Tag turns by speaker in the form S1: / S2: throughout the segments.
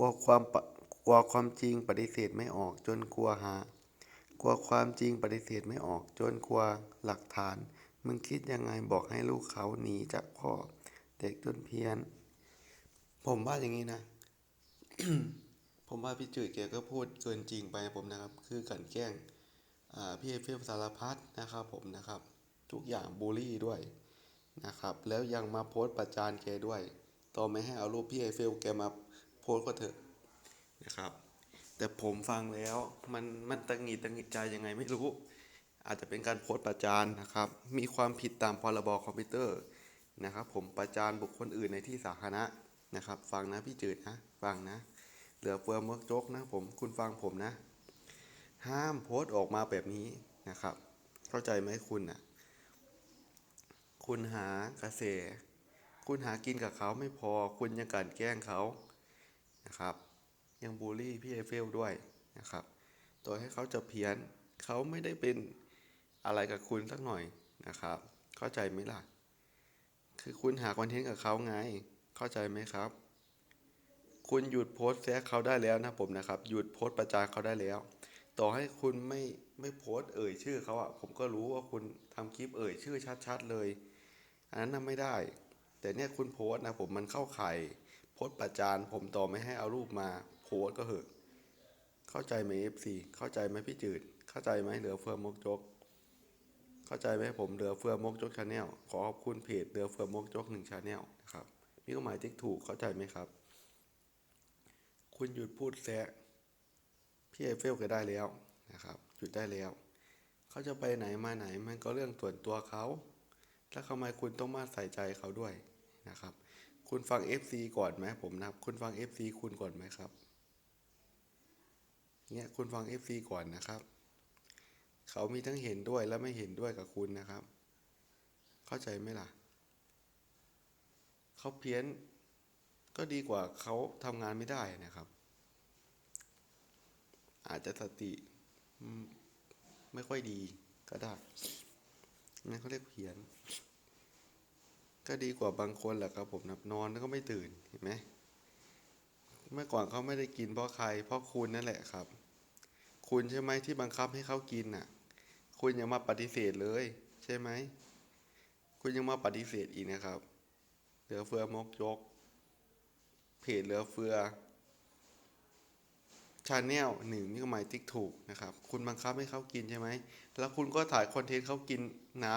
S1: กลัวความกลัวความจริงปฏิเสธไม่ออกจนกลัวหากลัวความจริงปฏิเสธไม่ออกจนกลัวหลักฐาน มึงคิดยังไงบอกให้ลูกเขาหนีจากพ่อ เด็กจนเพี้ยน ผมว่าอย่างนี้นะ ผมว่าพี่จืดแกก็พูดเกินจริงไปผมนะครับ คือกันแกล้งพี่เอฟเฟลสารพัดนะครับผมนะครับ ทุกอย่างบูลลี่ด้วยนะครับ แล้วยังมาโพสต์ประจานแกด้วย ต่อไม่ให้เอารูปพี่เอฟเฟลแกมา พสก็เถอะนะครับ แต่ผมฟังแล้วมันมันตังหิดตังหิดใจยังไงไม่รู้ อาจจะเป็นการโพสประจานนะครับ มีความผิดตามพรบคอมพิวเตอร์นะครับ ผมประจานบุคคลอื่นในที่สาธารณะนะครับ ฟังนะพี่จืดนะฟังนะ เหลือเฟือมกจกนะผมคุณฟังผมนะ ห้ามโพสต์ออกมาแบบนี้นะครับ เข้าใจไหมคุณนะ่ะคุณหากระแสคุณหากินกับเขาไม่พอ คุณยังกลันแกล้งเขา นะครับ ยังบูลลี่พี่เอเฟลด้วยนะครับตัวให้เขาจะเพี้ยนเขาไม่ได้เป็นอะไรกับคุณสักหน่อยนะครับ เข้าใจไหมล่ะ คือคุณหาคอนเทนต์กับเขาไง เข้าใจไหมครับ คุณหยุดโพสต์แซะเขาได้แล้วนะผมนะครับ หยุดโพสต์ประจานเขาได้แล้ว ต่อให้คุณไม่ไม่โพสต์เอ่ยชื่อเขาอะผมก็รู้ว่าคุณทำคลิปเอ่ยชื่อชัดๆเลย อันนั้นไม่ได้ แต่เนี่ยคุณโพสต์นะผมมันเข้าข่าย พสประจานผมต่อไม่ให้เอารูปมาโพสก็เหอะ เข้าใจไหมเอฟซีเข้าใจไหมพี่จืด เข้าใจไหมเหลือเฟือมกจก เข้าใจไหมผมเหลือเฟือมกจกชาแนลขอขอบคุณเพจเหลือเฟือมกจกหนึ่งชาแนลนะครับมีความหมายที่ถูกเข้าใจไหมครับ คุณหยุดพูดแซะพี่ไอเฟลก็ได้แล้วนะครับหยุดได้แล้ว เขาจะไปไหนมาไหนมันก็เรื่องส่วนตัวเขา แล้วทำไมคุณต้องมาใส่ใจเขาด้วยนะครับ คุณฟัง FC ก่อนไหมผมนะครับ คุณฟัง FC คุณก่อนไหมครับ เนี่ย คุณฟัง FC ก่อนนะครับ เขามีทั้งเห็นด้วยและไม่เห็นด้วยกับคุณนะครับ เข้าใจไหมล่ะ เขาเพี้ยนก็ดีกว่าเขาทำงานไม่ได้นะครับ อาจจะสติไม่ค่อยดีก็ได้นั่นเขาเรียกเพี้ยน ก็ดีกว่าบางคนแหละครับผมนะนอนแล้วก็ไม่ตื่นเห็นไหมเมื่อก่อนเขาไม่ได้กินเพราะใคร เพราะคุณนั่นแหละครับ คุณใช่ไหมที่บังคับให้เขากินน่ะ คุณยังมาปฏิเสธเลย ใช่ไหม คุณยังมาปฏิเสธอีกนะครับ เหลือเฟือมกยก เพจเหลือเฟือชาแนลหนึ่งนี่ก็หมายติ๊กถูกนะครับ คุณบังคับให้เขากินใช่ไหม แล้วคุณก็ถ่ายคอนเทนต์เขากินน้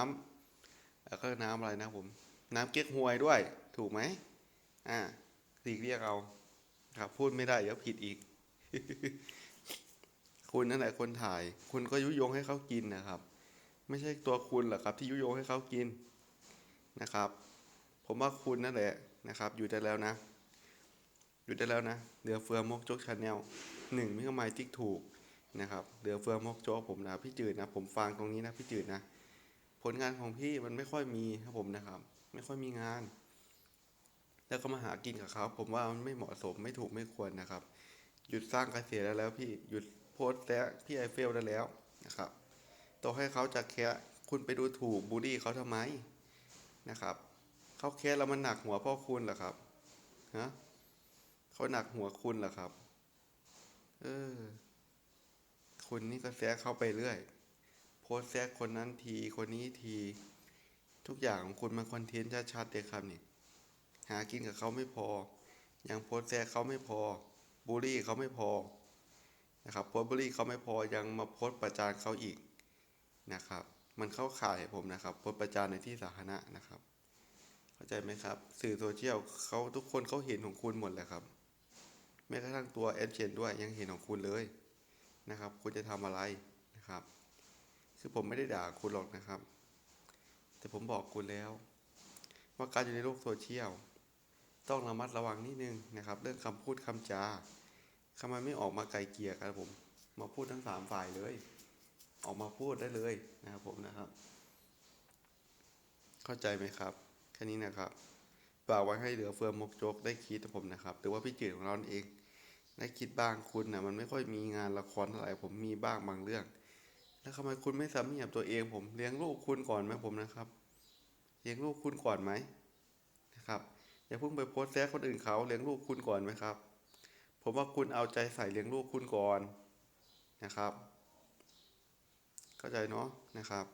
S1: ำแล้วก็น้ำอะไรนะผม น้ำเก๊กฮวยด้วย ถูกไหมอ่าหลีกเรียกเอาครับพูดไม่ได้เดี๋ยวผิดอีก คุณนั่นแหละคนถ่าย คุณก็ยุยงให้เขากินนะครับ ไม่ใช่ตัวคุณหรอกครับ ที่ยุยงให้เขากินนะครับ ผมว่าคุณนั่นแหละนะครับ อยู่ได้แล้วนะอยู่ได้แล้วนะเหลือเฟือมกจกชาแนลหนึ่งมิกไมติ๊กถูกนะครับเหลือเฟือมกโจกผมนะพี่จืดนะ ผมฟังตรงนี้นะพี่จืดนะ ผลงานของพี่มันไม่ค่อยมีครับผมนะครับ ไม่ค่อยมีงาน แล้วก็มาหากินกับเขาผมว่ามันไม่เหมาะสมไม่ถูกไม่ควรนะครับ หยุดสร้างกระแสได้แล้วพี่หยุดโพสต์แล้วพี่ไอเฟลได้แล้วนะครับต่อให้เขาจะแค่คุณไปดูถูกบูลลี่เขาทำไมนะครับเขาแค่แล้วมันหนักหัวพ่อคุณเหรอครับฮะเขาหนักหัวคุณเหรอครับ เออคุณนี่ก็แซะเข้าไปเรื่อย โพสแซะคนนั้นทีคนนี้ที ทุกอย่างของคุณมันคอนเทนต์ชัดๆเลยครับนี่ หากินกับเขาไม่พอ ยังโพสแซะเขาไม่พอ บูลลี่เขาไม่พอ นะครับ โพสบูลลี่เขาไม่พอ ยังมาโพสประจานเขาอีกนะครับ มันเข้าข่ายผมนะครับ โพสประจานในที่สาธารณะนะครับ เข้าใจไหมครับ สื่อโซเชียลเขาทุกคนเขาเห็นของคุณหมดแหละครับ แม้กระทั่งตัวแอดเชนด้วยยังเห็นของคุณเลยนะครับ คุณจะทำอะไรนะครับ คือผมไม่ได้ด่าคุณหรอกนะครับ แต่ผมบอกคุณแล้ว ว่าการอยู่ในโลกโซเชียลต้องระมัดระวังนิดนึงนะครับ เรื่องคำพูดคำจาทำไมไม่ออกมาไกลเกลี่ยกันผม มาพูดทั้งสามฝ่ายเลย ออกมาพูดได้เลยนะครับผมนะครับ เข้าใจไหมครับ แค่นี้นะครับฝากไว้ให้เหลือเฟือมกจกได้คิดผมนะครับ หรือว่าพี่จืดของเราเองได้คิดบ้างคุณนะมันไม่ค่อยมีงานละครเท่าไหร่ผมมีบ้างบางเรื่อง แล้วทำไมคุณไม่สำเนียบตัวเองผมเลี้ยงลูกคุณก่อนไหมผมนะครับ เลี้ยงลูกคุณก่อนไหมนะครับอย่าเพิ่งไปโพสแซะคนอื่นเขาเลี้ยงลูกคุณก่อนไหมครับ ผมว่าคุณเอาใจใส่เลี้ยงลูกคุณก่อนนะครับ เข้าใจเนาะนะครับ